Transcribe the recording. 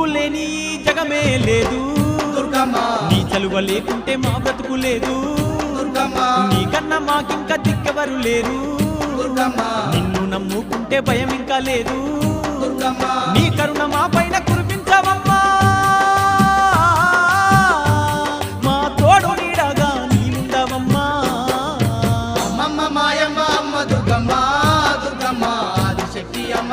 నువ్వు లేని జగమే లేదు. నీ చలువ లేకుంటే మా బ్రతుకు లేదు. దుర్గమ్మ. నీకన్నా మాకింకా దిక్కెవరు లేరు. నిన్ను నమ్ముకుంటే భయం ఇంకా లేదు. నీ కరుణ మా పైన కురిపించవమ్మా. మా తోడు నీడగా నీవుండవమ్మా మాయమ్మ అమ్మ దుర్గమ్మ దుర్గమ్మ ఆదిశక్తి అమ్మ